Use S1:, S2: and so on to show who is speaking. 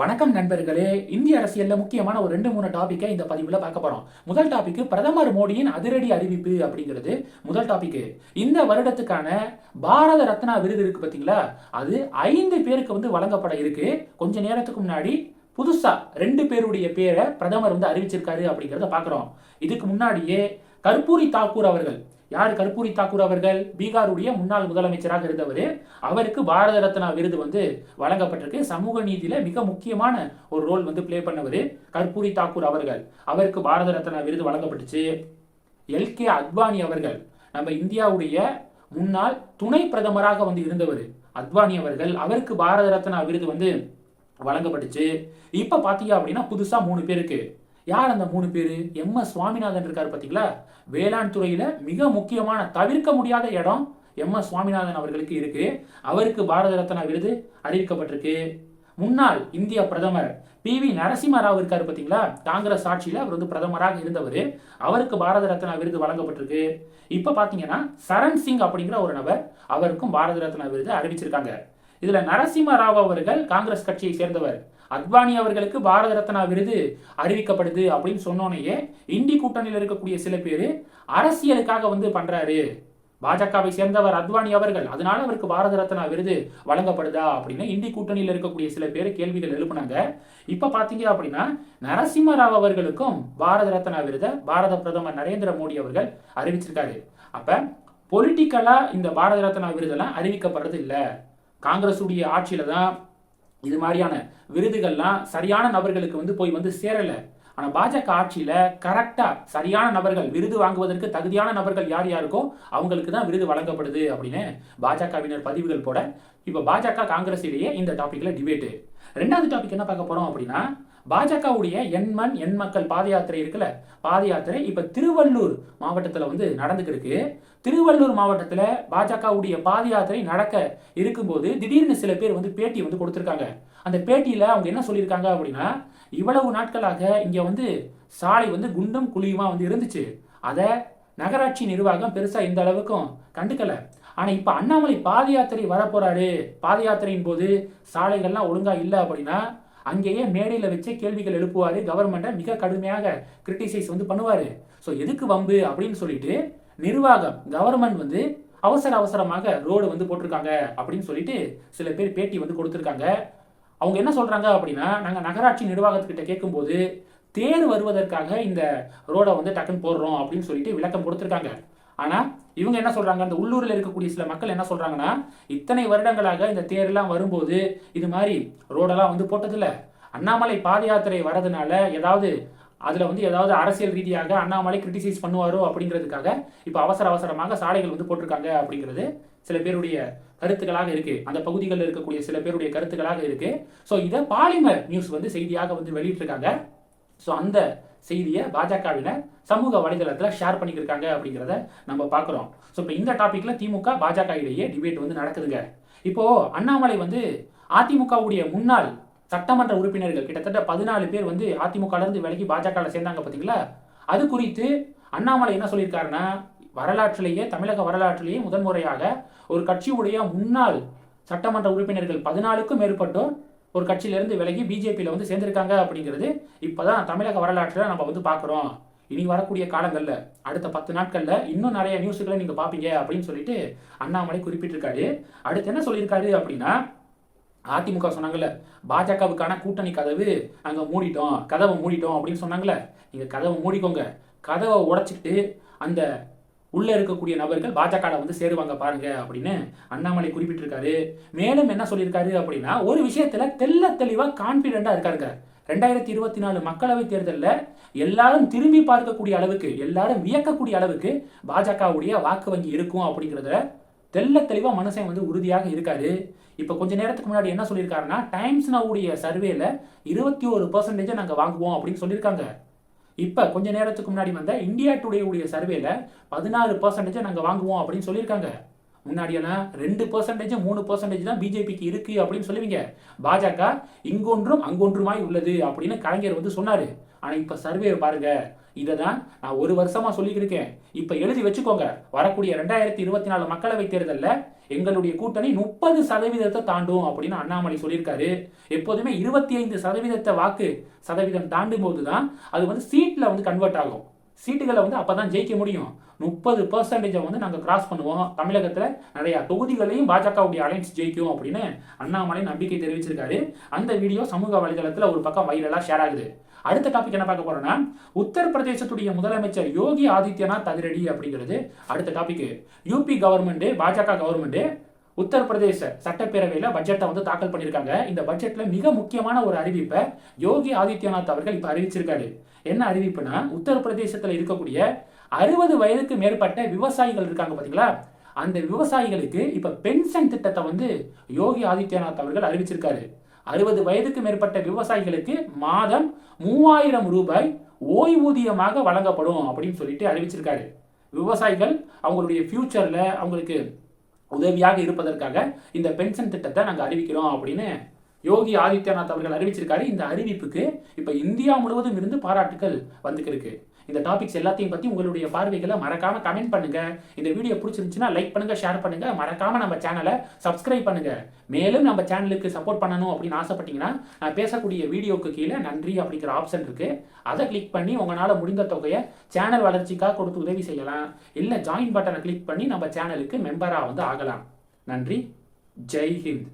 S1: வணக்கம் நண்பர்களே. இந்திய அரசியல்ல முக்கியமான ஒரு ரெண்டு மூணு டாபிக்கை இந்த பதிவுல பார்க்க போறோம். முதல் டாபிக் பிரதமர் மோடியின் அதிரடி அறிவிப்பு அப்படிங்கிறது. முதல் டாபிக் இந்த வருடத்துக்கான பாரத ரத்னா விருது இருக்கு பாத்தீங்களா? அது ஐந்து பேருக்கு வந்து வழங்கப்பட இருக்கு. கொஞ்ச நேரத்துக்கு முன்னாடி புதுசா ரெண்டு பேருடைய பேரை பிரதமர் வந்து அறிவிச்சிருக்காரு அப்படிங்கிறத பார்க்குறோம். இதுக்கு முன்னாடியே கர்பூரி தாக்கூர் அவர்கள் யார் கர்பூரி தாக்கூர் அவர்கள்? பீகாருடைய முன்னாள் முதலமைச்சராக இருந்தவர். அவருக்கு பாரத ரத்னா விருது வந்து வழங்கப்பட்டிருக்கு. சமூக நீதியில மிக முக்கியமான ஒரு ரோல் வந்து ப்ளே பண்ணவர் கர்பூரி தாக்கூர் அவர்கள். அவருக்கு பாரத ரத்னா விருது வழங்கப்பட்டுச்சு. எல் கே அத்வானி அவர்கள் நம்ம இந்தியாவுடைய முன்னாள் துணை பிரதமராக வந்து இருந்தவர் அத்வானி அவர்கள் அவருக்கு பாரத ரத்னா விருது வந்து வழங்கப்பட்டுச்சு. இப்ப பாத்தீங்க அப்படின்னா புதுசா மூணு பேருக்கு யார் அந்த மூணு பேர்? எம் எஸ் சுவாமிநாதன் இருக்கார் பார்த்தீங்களா வேளாண் துறையில் மிக முக்கியமான தவிர்க்க முடியாத இடம் எம் எஸ் சுவாமிநாதன் அவர்களுக்கு இருக்கு. அவருக்கு பாரத ரத்னா விருது அறிவிக்கப்பட்டிருக்கு. முன்னாள் இந்திய பிரதமர் பி வி நரசிம்ம ராவ் இருக்காரு காங்கிரஸ் ஆட்சியில் அவர் வந்து பிரதமராக இருந்தவர். அவருக்கு பாரத ரத்னா விருது வழங்கப்பட்டிருக்கு. இப்போ பார்த்தீங்கன்னா சரண் சிங் அப்படிங்கிற ஒரு நபர் அவருக்கும் பாரத ரத்னா விருது அறிவிச்சிருக்காங்க. இதில் நரசிம்ம ராவ் அவர்கள் காங்கிரஸ் கட்சியை சேர்ந்தவர். அத்வானி அவர்களுக்கு பாரத ரத்னா விருது அறிவிக்கப்படுது அப்படின்னு சொன்னோனையே இந்தி கூட்டணியில் இருக்கக்கூடிய சில பேர் அரசியலுக்காக வந்து பண்றாரு. பாஜகவை சேர்ந்தவர் அத்வானி அவர்கள் அதனால அவருக்கு பாரத ரத்னா விருது வழங்கப்படுதா அப்படின்னு இந்தி கூட்டணியில் இருக்கக்கூடிய சில பேர் கேள்விகள் எழுப்புனாங்க. இப்ப பாத்தீங்க அப்படின்னா நரசிம்ம ராவ் அவர்களுக்கும் பாரத ரத்னா விருதை பாரத பிரதமர் நரேந்திர மோடி அவர்கள் அறிவிச்சிருக்காரு. அப்ப பொலிட்டிக்கலா இந்த பாரத ரத்னா விருதெல்லாம் அறிவிக்கப்படுறது இல்லை. காங்கிரஸுடைய ஆட்சியில தான் இது மாதிரியான விருதுகள்லாம் சரியான நபர்களுக்கு வந்து போய் வந்து சேரல. ஆனா பாஜக ஆட்சியில கரெக்டா சரியான நபர்கள் விருது வாங்குவதற்கு தகுதியான நபர்கள் யார் யாருக்கோ அவங்களுக்கு தான் விருது வழங்கப்படுது அப்படின்னு பாஜகவினர் பதிவுகள் போட இப்ப பாஜக காங்கிரஸ் இடையே இந்த டாபிக்ல டிபேட்டு ரெண்டாவது டாபிக் என்ன பார்க்க போறோம் அப்படின்னா பாஜகவுடைய எண்மண் எண் மக்கள் பாத யாத்திரை இருக்குல்ல பாத யாத்திரை இப்ப திருவள்ளூர் மாவட்டத்துல வந்து நடந்துட்டு இருக்கு திருவள்ளூர் மாவட்டத்துல பாஜகவுடைய பாத யாத்திரை நடக்க இருக்கும்போது திடீர்னு சில பேர் வந்து பேட்டி வந்து கொடுத்துருக்காங்க. அந்த பேட்டியில அவங்க என்ன சொல்லியிருக்காங்க அப்படின்னா இவ்வளவு நாட்களாக இங்க வந்து சாலை வந்து குண்டும் குழியுமா வந்து இருந்துச்சு. அதை நகராட்சி நிர்வாகம் பெருசா இந்த அளவுக்கும் கண்டுக்கல. ஆனால் இப்போ அண்ணாமலை பாத யாத்திரை வரப்போறாரு. பாத யாத்திரையின் போது சாலைகள்லாம் ஒழுங்காக இல்லை அப்படின்னா அங்கேயே மேடையில் வச்சே கேள்விகள் எழுப்புவார். கவர்மெண்ட்டை மிக கடுமையாக கிரிட்டிசைஸ் வந்து பண்ணுவார். ஸோ எதுக்கு வம்பு அப்படின்னு சொல்லிட்டு நிர்வாகம் கவர்மெண்ட் வந்து அவசர அவசரமாக ரோடு வந்து போட்டிருக்காங்க அப்படின்னு சொல்லிட்டு சில பேர் பேட்டி வந்து கொடுத்துருக்காங்க. அவங்க என்ன சொல்கிறாங்க அப்படின்னா நாங்கள் நகராட்சி நிர்வாகத்துக்கிட்ட கேட்கும்போது தேர் வருவதற்காக இந்த ரோடை வந்து டக்குன்னு போடுறோம் அப்படின்னு சொல்லிட்டு விளக்கம் கொடுத்துருக்காங்க. ஆனால் இவங்க என்ன சொல்றாங்க? அந்த உள்ளூரில் இருக்கக்கூடிய சில மக்கள் என்ன சொல்றாங்கன்னா இத்தனை வருடங்களாக இந்த தேர்லாம் வரும்போது இது மாதிரி ரோடெல்லாம் வந்து போட்டதில்ல. அண்ணாமலை பாத யாத்திரை வரதுனால ஏதாவது அதில் வந்து ஏதாவது அரசியல் ரீதியாக அண்ணாமலை கிரிட்டிசைஸ் பண்ணுவாரோ அப்படிங்கிறதுக்காக இப்போ அவசர அவசரமாக சாலைகள் வந்து போட்டிருக்காங்க அப்படிங்கிறது சில பேருடைய கருத்துக்களாக இருக்கு. அந்த பகுதிகளில் இருக்கக்கூடிய சில பேருடைய கருத்துக்களாக இருக்கு. ஸோ இதை பாலிமர் நியூஸ் வந்து செய்தியாக வந்து வெளியிட்டிருக்காங்க. ஸோ அந்த செய்தியை பாஜகவினர் சமூக வலைதளத்தில் ஷேர் பண்ணிக்கிருக்காங்க அப்படிங்கிறத நம்ம பார்க்குறோம். ஸோ இப்போ இந்த டாப்பிக்கில் திமுக பாஜக இடையே டிபேட் வந்து நடக்குதுங்க. இப்போது அண்ணாமலை வந்து அதிமுகவுடைய முன்னாள் சட்டமன்ற உறுப்பினர்கள் கிட்டத்தட்ட பதினாலு பேர் வந்து அதிமுகலேருந்து விலகி பாஜகவில் சேர்ந்தாங்க பார்த்தீங்களா அது குறித்து அண்ணாமலை என்ன சொல்லியிருக்காருன்னா வரலாற்றிலேயே தமிழக வரலாற்றிலேயே முதன்முறையாக ஒரு கட்சியுடைய முன்னாள் சட்டமன்ற உறுப்பினர்கள் பதினாலுக்கும் மேற்பட்டோர் ஒரு கட்சியிலேருந்து விலகி பிஜேபியில் வந்து சேர்ந்திருக்காங்க அப்படிங்கிறது இப்போ தான் தமிழக வரலாற்றில் நம்ம வந்து பார்க்குறோம். இனி வரக்கூடிய காலங்களில் அடுத்த பத்து நாட்களில் இன்னும் நிறைய நியூஸுகளை நீங்கள் பார்ப்பீங்க அப்படின்னு சொல்லிட்டு அண்ணாமலை குறிப்பிட்டிருக்காரு. அடுத்து என்ன சொல்லியிருக்காரு அப்படின்னா அதிமுக சொன்னாங்கல்ல பாஜகவுக்கான கூட்டணி கதவு அங்கே மூடிட்டோம் கதவை மூடிட்டோம் அப்படின்னு சொன்னாங்கல்ல. நீங்கள் கதவை மூடிக்கோங்க. கதவை உடைச்சிக்கிட்டு அந்த உள்ளே இருக்கக்கூடிய நபர்கள் பாஜகவில் வந்து சேருவாங்க பாருங்க அப்படின்னு அண்ணாமலை குறிப்பிட்டிருக்காரு. மேலும் என்ன சொல்லியிருக்காரு அப்படின்னா ஒரு விஷயத்தில் தெல்ல தெளிவாக கான்ஃபிடென்ட்டாக இருக்காருங்க. ரெண்டாயிரத்தி இருபத்தி நாலு மக்களவை தேர்தலில் எல்லாரும் திரும்பி பார்க்கக்கூடிய அளவுக்கு எல்லாரும் வியக்கக்கூடிய அளவுக்கு பாஜகவுடைய வாக்கு வங்கி இருக்கும் அப்படிங்கிறத தெல்ல தெளிவாக மனுஷன் வந்து உறுதியாக இருக்காரு. இப்போ கொஞ்ச நேரத்துக்கு முன்னாடி என்ன சொல்லியிருக்காருன்னா டைம்ஸ் நவுடைய சர்வேல இருபத்தி ஒரு பர்சன்டேஜை நாங்கள் வாங்குவோம் அப்படின்னு சொல்லியிருக்காங்க. இப்போ கொஞ்ச நேரத்துக்கு முன்னாடி வந்த இந்தியா டுடே உடைய சர்வேல பதினாறு பர்சன்டேஜை நாங்கள் வாங்குவோம் அப்படின்னு சொல்லியிருக்காங்க. முன்னாடியெல்லாம் ரெண்டு பர்சன்டேஜ் மூணு பர்சன்டேஜ் தான் பிஜேபிக்கு இருக்கு அப்படின்னு சொல்லுவீங்க. பாஜக இங்கொன்றும் அங்கொன்றுமாய் உள்ளது அப்படின்னு கலைஞர் வந்து சொன்னாரு. ஆனால் இப்போ சர்வே பாருங்க. இதை தான் நான் ஒரு வருஷமா சொல்லியிருக்கேன் இப்போ எழுதி வச்சுக்கோங்க. வரக்கூடிய ரெண்டாயிரத்தி இருபத்தி நாலு மக்களவை தேர்தலில் எங்களுடைய கூட்டணி முப்பது சதவீதத்தை தாண்டும் அப்படின்னு அண்ணாமலை சொல்லியிருக்காரு. எப்போதுமே இருபத்தி ஐந்து சதவீதத்தை வாக்கு சதவீதம் தாண்டும் போது தான் அது வந்து சீட்டில் வந்து கன்வெர்ட் ஆகும். சீட்டுகளை வந்து அப்போ தான் ஜெயிக்க முடியும். முப்பது பர்சன்டேஜை வந்து நாங்கள் கிராஸ் பண்ணுவோம். தமிழகத்தில் நிறையா தொகுதிகளையும் பாஜகவுடைய அலைன்ஸ் ஜெயிக்கும் அப்படின்னு அண்ணாமலை நம்பிக்கை தெரிவிச்சிருக்காரு. அந்த வீடியோ சமூக வலைதளத்தில் ஒரு பக்கம் வைரலாக ஷேர் ஆகுது. அடுத்த டாபிக் என்ன பார்க்க போறோம்னா உத்தரப்பிரதேசத்துடைய முதலமைச்சர் யோகி ஆதித்யநாத் அதிரடி அப்படிங்கிறது அடுத்த டாபிக் யூபி கவர்மெண்ட் பாஜக கவர்மெண்ட் உத்தரப்பிரதேச சட்டப்பேரவையில் பட்ஜெட்டை வந்து தாக்கல் பண்ணியிருக்காங்க. இந்த பட்ஜெட்ல மிக முக்கியமான ஒரு அறிவிப்பை யோகி ஆதித்யநாத் அவர்கள் இப்போ அறிவிச்சிருக்காரு. என்ன அறிவிப்புனா உத்தரப்பிரதேசத்தில் இருக்கக்கூடிய அறுபது வயதுக்கு மேற்பட்ட விவசாயிகள் இருக்காங்க பார்த்தீங்களா அந்த விவசாயிகளுக்கு இப்போ பென்ஷன் திட்டத்தை வந்து யோகி ஆதித்யநாத் அவர்கள் அறிவிச்சிருக்காரு. அறுபது வயதுக்கு மேற்பட்ட விவசாயிகளுக்கு மாதம் மூவாயிரம் ரூபாய் ஓய்வூதியமாக வழங்கப்படும் அப்படின்னு சொல்லிட்டு அறிவிச்சிருக்காரு. விவசாயிகள் அவங்களுடைய ஃபியூச்சரில் அவங்களுக்கு உதவியாக இருப்பதற்காக இந்த பென்ஷன் திட்டத்தை நாங்கள் அறிவிக்கிறோம் அப்படின்னு யோகி ஆதித்யநாத் அவர்கள் அறிவிச்சிருக்காரு. இந்த அறிவிப்புக்கு இப்போ இந்தியா முழுவதும் இருந்து பாராட்டுகள் வந்துக்கிருக்கு இந்த டாபிக்ஸ் எல்லாத்தையும் பற்றி உங்களுடைய பார்வைகளை மறக்காம கமெண்ட் பண்ணுங்க. இந்த வீடியோ பிடிச்சிருந்துச்சுன்னா லைக் பண்ணுங்க ஷேர் பண்ணுங்க. மறக்காம நம்ம சேனலை சப்ஸ்கிரைப் பண்ணுங்க. மேலும் நம்ம சேனலுக்கு சப்போர்ட் பண்ணணும் அப்படின்னு ஆசைப்பட்டீங்கன்னா நான் பேசக்கூடிய வீடியோக்கு கீழே நன்றி அப்படிங்கிற ஆப்ஷன் இருக்கு. அதை கிளிக் பண்ணி உங்களால் முடிந்த தொகையை சேனல் வளர்ச்சிக்காக கொடுத்து உதவி செய்யலாம். இல்லை ஜாயின் பட்டனை கிளிக் பண்ணி நம்ம சேனலுக்கு மெம்பராக வந்து ஆகலாம். நன்றி. ஜெய் ஹிந்த்.